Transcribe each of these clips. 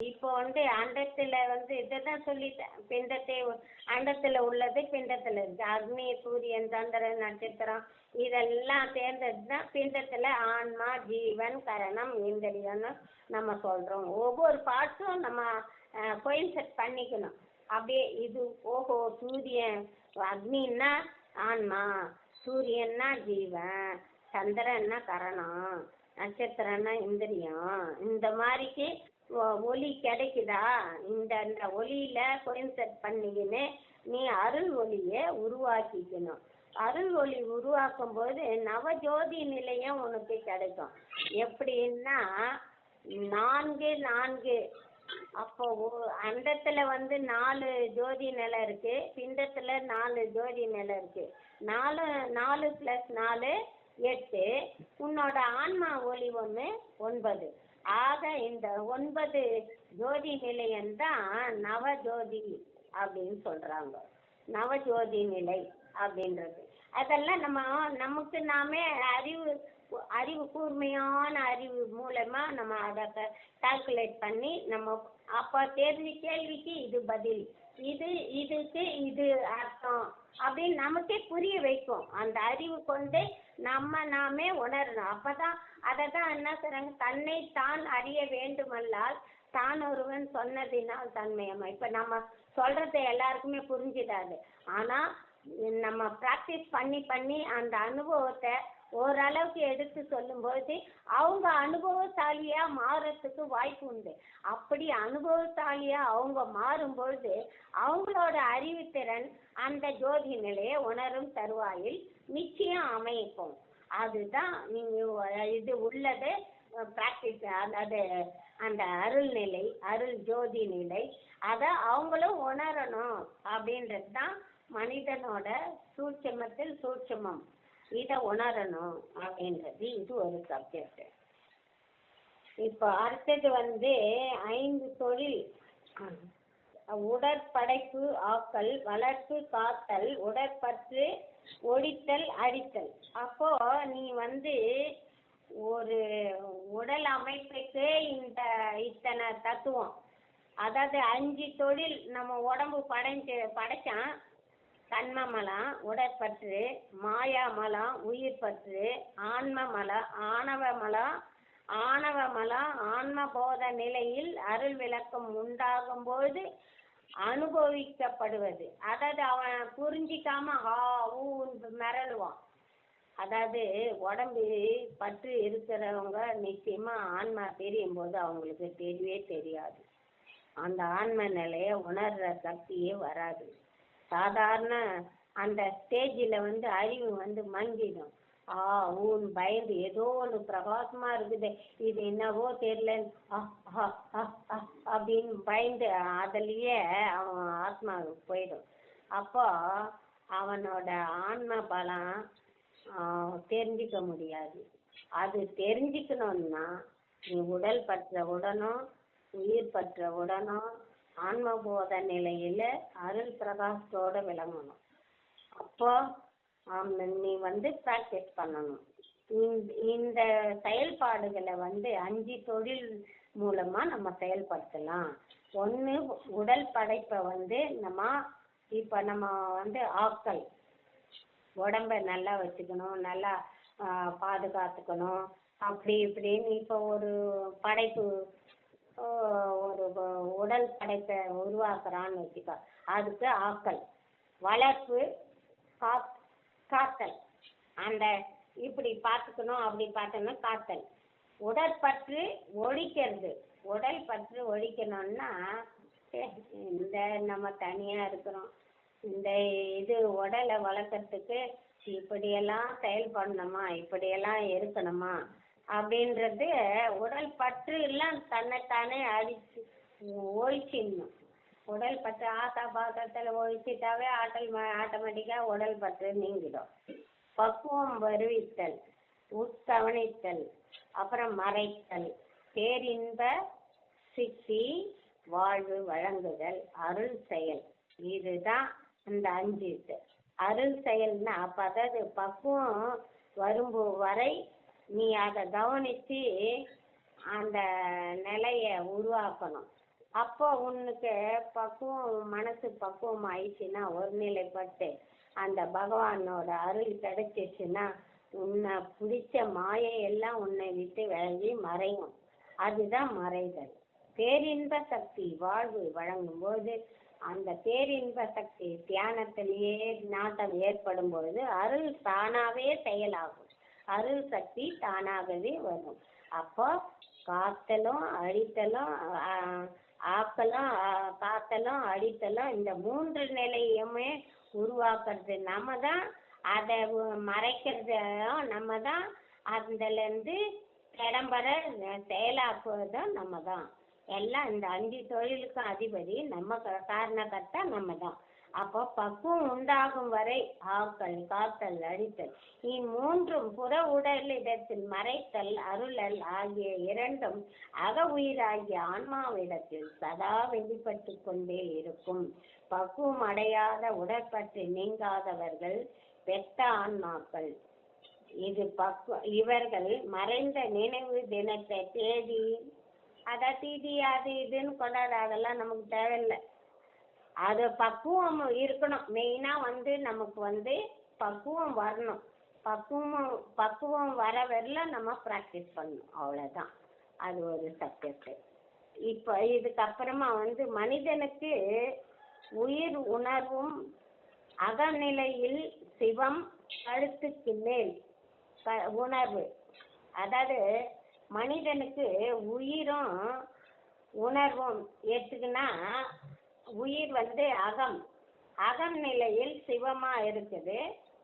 இப்போ வந்து அண்டத்தில் வந்து இதை தான் சொல்லிட்டேன் பிண்டத்தை அண்டத்தில் உள்ளது பிண்டத்தில் இருக்கு. அக்னி சூரியன் சந்திரன் நட்சத்திரம் இதெல்லாம் சேர்ந்தது தான் பிண்டத்தில் ஆன்மா ஜீவன் கரணம் இந்திரியம்னு நம்ம சொல்கிறோம் ஒவ்வொரு பார்ட்ஸும் நம்ம கோயின்செட் பண்ணிக்கணும். அப்படியே இது ஓஹோ சூரியன் அக்னின்னா ஆன்மா சூரியன்னா ஜீவன் சந்திரன்னா கரணம் நட்சத்திரம்னா இந்திரியம். இந்த மாதிரிக்கு ஒ- ஒளி கிடைக்குதா? இந்த இந்த ஒளியில கோயின்செட் பண்ணிக்கின்னு நீ அருள் ஒளியை உருவாக்கிக்கணும். அருள் ஒளி உருவாக்கும் போது நவஜோதி நிலையம் உனக்கு கிடைக்கும். எப்படின்னா நான்கு நான்கு. அப்போ ஒ- அண்டத்துல வந்து நாலு ஜோதி நிலை இருக்கு பிண்டத்துல நாலு ஜோதி நிலை இருக்கு. நாலு நாலு ப்ளஸ் நாலு எட்டு. உன்னோட ஆன்மா ஒளி ஒன்று ஒன்பது. ஆக இந்த ஒன்பது ஜோதி நிலையம்தான் நவஜோதி அப்படின்னு சொல்றாங்க. நவஜோதி நிலை அப்படின்றது. அதெல்லாம் நம்ம நமக்கு நாமே அறிவு அறிவு கூர்மையான அறிவு மூலமா நம்ம அதை கால்குலேட் பண்ணி நம்ம அப்போ தெரிஞ்ச கேள்விக்கு இது பதில் இது இதுக்கு இது அர்த்தம் அப்படின்னு நமக்கே புரிய வைக்கும். அந்த அறிவு கொண்டு நம்ம நாமே உணரணும். அப்பதான் அதை தான் என்ன சொல்றாங்க? தன்னை தான் அறிய வேண்டுமல்லால் தான் ஒருவன் சொன்னதினால் தன்மையம்மா. இப்போ நம்ம சொல்றது எல்லாருக்குமே புரிஞ்சிடாது ஆனா நம்ம ப்ராக்டிஸ் பண்ணி பண்ணி அந்த அனுபவத்தை ஓரளவுக்கு எடுத்து சொல்லும்போது அவங்க அனுபவசாலியா மாறத்துக்கு வாய்ப்பு உண்டு. அப்படி அனுபவசாலியா அவங்க மாறும்பொழுது அவங்களோட அறிவுத்திறன் அந்த ஜோதி நிலையை உணரும் தருவாயில் நிச்சயம் அமைக்கும் அதுதான் நீங்க இது உள்ளது ப்ராக்டிஸ் அதாவது அந்த அருள் நிலை அருள் ஜோதி நிலை. அதை அவங்களும் உணரணும் அப்படின்றது தான் மனிதனோட சூட்சமத்தில் சூட்சமம். இதை உணரணும் அப்படின்றது இது ஒரு சப்ஜெக்ட் இப்போ அடுத்தது வந்து ஐந்து தொழில். உடற்படைப்பு ஆக்கல் வளர்ப்பு காத்தல் உடற்பற்று ஒடித்தல் அடித்தல். அப்போ நீ வந்து ஒரு உடல் அமைப்புக்கு இந்த இத்தனை தத்துவம். அதாவது அஞ்சு தொழில் நம்ம உடம்பு படைஞ்சு படைச்சான். கண்ம மலம் உடற்பற்று மாயா மலம் உயிர் பற்று ஆன்ம மலம் ஆணவ மலம் ஆணவ மலம் ஆன்ம போத நிலையில் அருள் விளக்கம் உண்டாகும் போது அனுபவிக்கப்படுவது. அதாவது அவன் புரிஞ்சிக்காம ஹா ஊன்னு மிரளுவான். அதாவது உடம்பு பற்று இருக்கிறவங்க நிச்சயமா ஆன்மா தெரியும் போது அவங்களுக்கு தெரியவே தெரியாது. அந்த ஆன்ம நிலையை உணர்ற சக்தியே வராது. சாதாரண அந்த ஸ்டேஜில் வந்து அறிவு வந்து மங்கிடும். ஆ ஊன் பயந்து ஏதோ ஒன்று பிரகாசமாக இருக்குது. இது என்னவோ தெரியல. அப்படின்னு பயந்து அதுலேயே அவன் ஆத்மாவுக்கு போயிடும். அப்போ அவனோட ஆன்ம பலம் தெரிஞ்சிக்க தெரிஞ்சுக்க முடியாது. அது தெரிஞ்சுக்கணும்னா நீ உடல் பற்ற உடனும் உயிர் பற்ற உடனும் ஆன்மபோத நிலையில் அருள் பிரகாசத்தோட விளங்கணும். அப்போ நீ வந்து ப்ராக்டிஸ் பண்ணணும். இந்த இந்த செயல்பாடுகளை வந்து அஞ்சு தொழில் மூலமாக நம்ம செயல்படுத்தலாம். ஒன்று உடல் படைப்பை வந்து நம்ம இப்போ நம்ம வந்து ஆக்கல் உடம்ப நல்லா வச்சுக்கணும் நல்லா பாதுகாத்துக்கணும். அப்படி இப்படின்னு இப்போ ஒரு படைப்பு ஒரு உடல் படைப்பை உருவாக்குறான்னு வச்சுக்கோ. அதுக்கு ஆக்கல். வளர்ப்பு காத் காத்தல். அந்த இப்படி பார்த்துக்கணும் அப்படி பார்த்துக்கணும் காத்தல். உடற்பற்று ஒழிக்கிறது. உடல் பற்று ஒழிக்கணும்னா இந்த நம்ம தனியாக இருக்கிறோம். இந்த இது உடலை வளர்க்கறதுக்கு இப்படியெல்லாம் செயல்படணுமா? இப்படியெல்லாம் இருக்கணுமா? அப்படின்றது உடல் பற்று எல்லாம் தன்னைத்தானே அழிச்சு ஒழிச்சிடணும் உடல் பற்று ஆசா பாசத்தில் ஒழிச்சிட்டாவே ஆட்டல் ஆட்டோமேட்டிக்காக உடல் பற்று நீங்கிடும். பக்குவம் வருவித்தல் உட்கவனித்தல் அப்புறம் மறைத்தல். பேரின்ப சித்தி வாழ்வு வழங்குதல் அருள் செயல். இதுதான் இந்த அஞ்சு இது. அருள் செயல்னா அப்போ அதாவது பக்குவம் வரும்போ வரை நீ அதை கவனித்து அந்த நிலையை உருவாக்கணும். அப்போ உனக்கு பக்குவம் மனசு பக்குவம் ஆயிடுச்சுன்னா ஒருநிலைப்பட்டு அந்த பகவானோட அருள் கிடைச்சிச்சுன்னா உன்னை பிடிச்ச மாயையெல்லாம் உன்னை விட்டு விலகி மறையும். அதுதான் மறைதல். பேரின்ப சக்தி வாழ்வு வழங்கும் போது அந்த பேரின்ப சக்தி தியானத்திலேயே நாட்டம் ஏற்படும் பொழுது அருள் தானாவே செயலாகும். அருள் சக்தி தானாகவே வரும். அப்போ காத்தலும் அழித்தலும் ஆக்கலும் காத்தலும் அழித்தலும் இந்த மூன்று நிலையுமே உருவாக்குறது. நம்ம தான் அதை மறைக்கிறதும் நம்ம தான் அதுலேருந்து திறம்பட செயலாக்குவதும் நம்ம தான். எல்லாம் இந்த அஞ்சு தொழிலுக்கும் அதிபதி நம்ம க- நம்ம தான். அப்போ பக்குவம் உண்டாகும் வரை ஆக்கல் காத்தல் அழித்தல் இம்மூன்றும் புற உடலிடத்தில் மறைத்தல் அருளல் ஆகிய இரண்டும் அக உயிராகிய ஆன்மாவிடத்தில் சதா வெளிப்பட்டு கொண்டே இருக்கும். பக்குவம் அடையாத உடற்பட்டு நீங்காதவர்கள் பெத்த ஆன்மாக்கள். இது பக்கு இவர்கள் மறைந்த நினைவு தினத்தை தேதி அதான் தீதி அது இதுன்னு கொண்டாட அதெல்லாம் நமக்கு தேவையில்லை. அது பக்குவம் இருக்கணும். மெயினாக வந்து நமக்கு வந்து பக்குவம் வரணும். பக்குவம் பக்குவம் வர வரல நம்ம ப்ராக்டிஸ் பண்ணணும். அவ்வளோதான் அது ஒரு சப்ஜெக்ட் இப்போ இதுக்கப்புறமா வந்து மனிதனுக்கு உயிர் உணர்வும் அகநிலையில் சிவம் கழுத்துக்கு மேல் க- உணர்வு. அதாவது மனிதனுக்கு உயிரும் உணர்வும். எடுத்துக்கினா உயிர் வந்து அகம். அகம் நிலையில் சிவமா இருக்குது.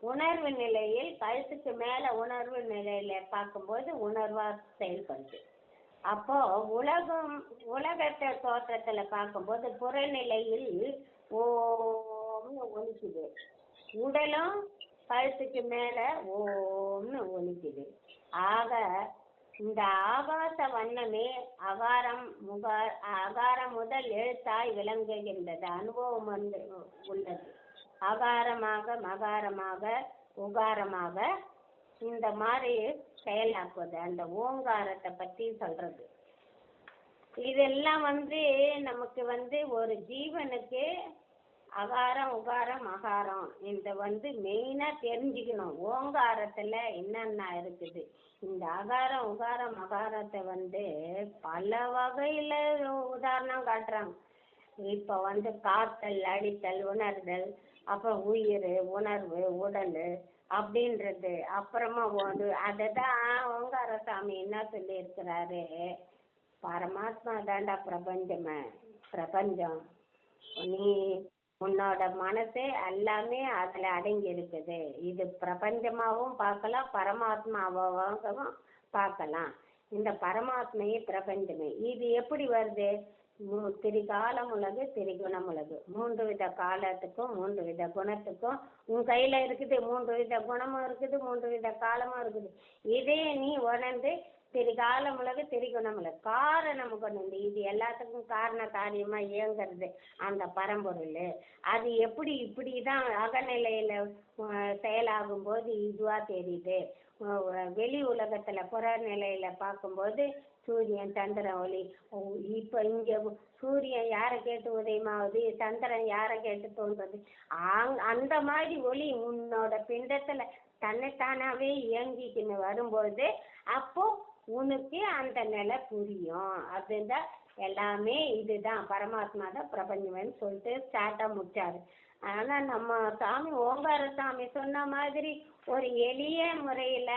உணர்வு நிலையில் கழுத்துக்கு மேல உணர்வு நிலையில பார்க்கும்போது உணர்வா செயல்படுது. அப்போ உலகம் உலகத்தை தோற்றத்துல பார்க்கும்போது புறநிலையில் ஓம்னு ஒலிக்குது. உடலும் கழுத்துக்கு மேல ஓம்னு ஒலிக்குது. ஆக இந்த ஆகாச வண்ணமே அகாரம் முகா அகாரம் முதல் எழுத்தாய் விளங்குகின்றது. அனுபவம் வந்து உள்ளது. அகாரமாக மகாரமாக உகாரமாக இந்த மாதிரி செயலாக்குவது. அந்த ஓங்காரத்தை பத்தி சொல்றது. இதெல்லாம் வந்து நமக்கு வந்து ஒரு ஜீவனுக்கு அகாரம் உகாரம் மகாரம் இந்த வந்து மெயினாக தெரிஞ்சுக்கணும். ஓங்காரத்தில் என்னென்ன இருக்குது? இந்த அகாரம் உகாரம் மகாரத்தை வந்து பல வகையில் உதாரணம் காட்டுறாங்க. இப்போ வந்து காத்தல் அடித்தல் உணர்தல் அப்புறம் உயிர் உணர்வு உடல் அப்படின்றது. அப்புறமா வந்து அதை தான் ஓங்கார சாமி என்ன சொல்லியிருக்கிறாரு? பரமாத்மா தாண்டா பிரபஞ்சமே பிரபஞ்சம். நீ உன்னோட மனசே எல்லாமே அதில் அடங்கி இருக்குது. இது பிரபஞ்சமாகவும் பார்க்கலாம் பரமாத்மாவாகவும் பார்க்கலாம். இந்த பரமாத்மையே பிரபஞ்சமே. இது எப்படி வருது? திரிகாலம் உலகு திரிகுணம் உலகு மூன்று வித காலத்துக்கும் மூன்று வித குணத்துக்கும் உன் கையில் இருக்குது. மூன்று வித குணமும் இருக்குது மூன்று வித காலமும் இருக்குது. இதே நீ உணர்ந்து திரிகாலம் உலகு திரிகுணம் உலகு காரணம் கொண்டு வந்து இது எல்லாத்துக்கும் காரண காரியமாக இயங்குறது அந்த பரம்பொருள். அது எப்படி இப்படி தான் அகநிலையில் செயலாகும் போது இதுவாக தெரியுது. வெளி உலகத்தில் புறநிலையில் பார்க்கும்போது சூரியன் சந்திரன் ஒளி. இப்போ இங்கே சூரியன் யாரை கேட்டு உதயமாகுது? சந்திரன் யாரை கேட்டு தோன்றது ஆங்- அந்த மாதிரி ஒளி உன்னோட பிண்டத்தில் தன்னைத்தானாவே இயங்கிக்கின்னு வரும்போது அப்போ உனக்கு அந்த நிலை புரியும். அதுதான் எல்லாமே இதுதான். பரமாத்மா தான் பிரபஞ்சம்னு சொல்லிட்டு ஸ்டார்ட்டாக முடிச்சாரு. ஆனால் நம்ம சாமி ஓங்கார சாமி சொன்ன மாதிரி ஒரு எளிய முறையில்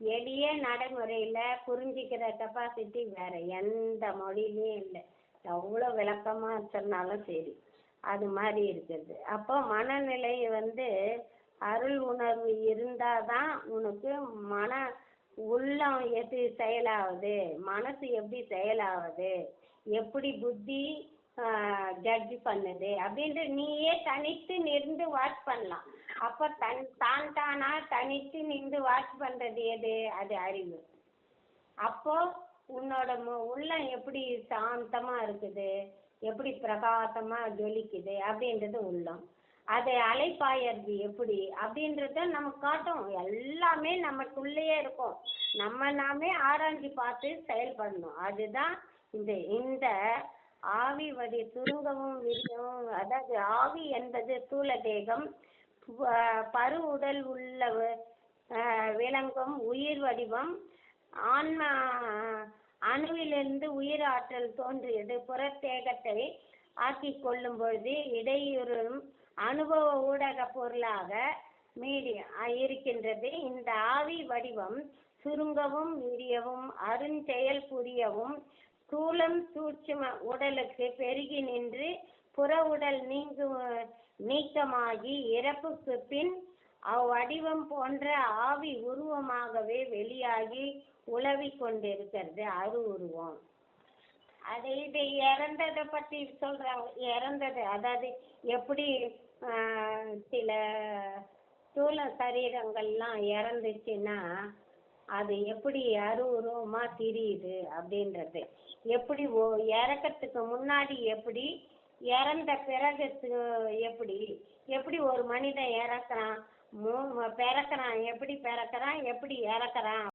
எளிய நடைமுறையில் புரிஞ்சிக்கிற கெப்பாசிட்டி வேற எந்த மொழியிலையும் இல்லை. எவ்வளோ விளக்கமாக சொன்னாலும் சரி. அது மாதிரி இருக்குது. அப்போ மனநிலை வந்து அருள் உணர்வு இருந்தால் தான் உனக்கு மன உள்ளம் எது செயலாகுது மனசு எப்படி செயலாகுது எப்படி புத்தி ஜட்ஜ் பண்ணுது? அப்படின்ட்டு நீயே தனித்து நின்று வாட்ச் பண்ணலாம். அப்போ தன் தான் தானா தனித்து நின்று வாட்ச் பண்ணுறது எது? அது அறிவு. அப்போ உன்னோட மு- உள்ளம் எப்படி சாந்தமா இருக்குது? எப்படி பிரகாசமா ஜொலிக்குது? அப்படின்றது உள்ளம். அதை அலைப்பாயறது எப்படி? அப்படின்றத நமக்கு காட்டும். எல்லாமே நமக்குள்ளேயே இருக்கும். நம்ம நாமே ஆராய்ஞ்சு பார்த்து செயல்படணும். அதுதான் இந்த இந்த ஆவி வடி சுருங்கவும் விரியவும் அதாவது ஆவி என்பது ஸ்தூல தேகம் பரு உடல் உள்ள விளங்கும் உயிர் வடிவம். ஆன்மா அணுவிலிருந்து உயிர் ஆற்றல் தோன்றியது. புறத்தேகத்தை ஆக்கிக் கொள்ளும் பொழுது இடையூறும் அனுபவ ஊடக பொருளாக மீறி இருக்கின்றது. இந்த ஆவி வடிவம் சுருங்கவும் விரியவும் அருஞ்செயல் புரியவும் ஸ்தூலம் சூட்சும உடலுக்கு பெருகி நின்று புற உடல் நீங்கு நீக்கமாகி இறப்புக்கு பின் அவ்வடிவம் போன்ற ஆவி உருவமாகவே வெளியாகி உலவிக் கொண்டிருக்கிறது. அரு உருவம். அது இது இறந்ததை பற்றி சொல்றாங்க. இறந்தது அதாவது எப்படி சில ஸ்தூல சரீரங்கள்லாம் இறந்துச்சுன்னா அது எப்படி அரு தெரியுது அப்படின்றது. எப்படி ஓ இறக்கறதுக்கு முன்னாடி எப்படி இறந்த பிறகு எப்படி எப்படி ஒரு மனிதன் இறக்குறான் மூ பிறக்கிறான் எப்படி பிறக்கிறான் எப்படி இறக்குறான்